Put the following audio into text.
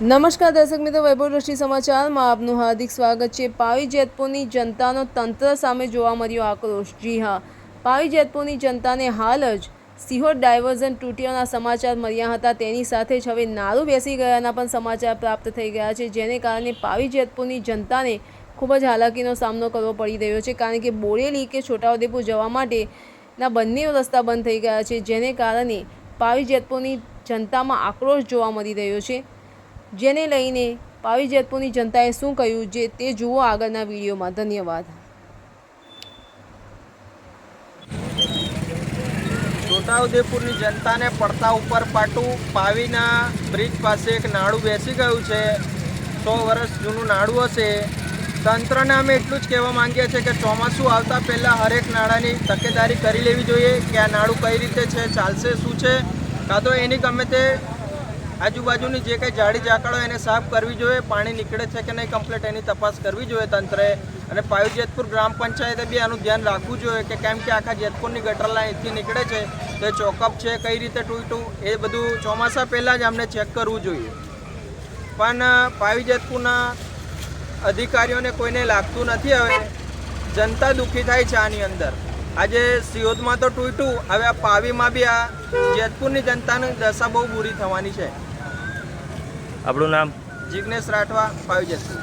નમસ્કાર દર્શક મિત્રો, વૈભવ દ્રષ્ટિ સમાચારમાં આપનું હાર્દિક સ્વાગત છે. પાવી જેતપુરની જનતાનો તંત્ર સામે જોવા મળ્યો આક્રોશ. જી હા, પાવી જેતપુરની જનતાને હાલ જ સિહોર ડાયવર્ઝન તૂટ્યાના સમાચાર મળ્યા હતા. તેની સાથે જ હવે નારું બેસી ગયાના પણ સમાચાર પ્રાપ્ત થઈ ગયા છે, જેને કારણે પાવી જેતપુરની જનતાને ખૂબ જ હાલાકીનો સામનો કરવો પડી રહ્યો છે, કારણ કે બોરેલી કે છોટાઉદેપુર જવા માટેના બંને રસ્તા બંધ થઈ ગયા છે, જેને કારણે પાવી જેતપુરની જનતામાં આક્રોશ જોવા મળી રહ્યો છે. જેને લઈને પાવી જેતપુરની જનતાએ શું કહ્યું જે તે જુઓ આગળના વિડીયોમાં. ધન્યવાદ. છોટાઉદેપુરની જનતાને પડતા ઉપર પાટું પાવીના બ્રિજ પાસે એક નાડું બેસી ગયું છે. સો વર્ષ જૂનું નાડું હશે. તંત્રને અમે એટલું જ કહેવા માંગીએ છીએ કે ચોમાસું આવતા પહેલાં હરેક નાળાની તકેદારી કરી લેવી જોઈએ કે આ નાડું કઈ રીતે છે, ચાલશે, શું છે. કાં તો એની ગમે તે આજુબાજુની જે કંઈ જાડી ઝાકળો એને સાફ કરવી જોઈએ, પાણી નીકળે છે કે નહીં કમ્પ્લેટ એની તપાસ કરવી જોઈએ તંત્રએ. અને પાયુ જેતપુર ગ્રામ પંચાયતે બી આનું ધ્યાન રાખવું જોઈએ કે કેમ કે આખા જેતપુરની ગટર લાઈન અહીંથી નીકળે છે, તો ચોકઅપ છે કઈ રીતે તૂટ્યું એ બધું ચોમાસા પહેલાં જ અમને ચેક કરવું જોઈએ. પણ પાયુ જેતપુરના અધિકારીઓને કોઈને લાગતું નથી હવે. જનતા દુઃખી થાય છે આની અંદર. આજે સિયોદમાં તો તૂટ્યું, હવે આ પાવીમાં બી આ જેતપુરની જનતાની દશા બહુ બુરી થવાની છે. આપણું નામ? જિગ્નેશ રાઠવા પાવી જેતપુર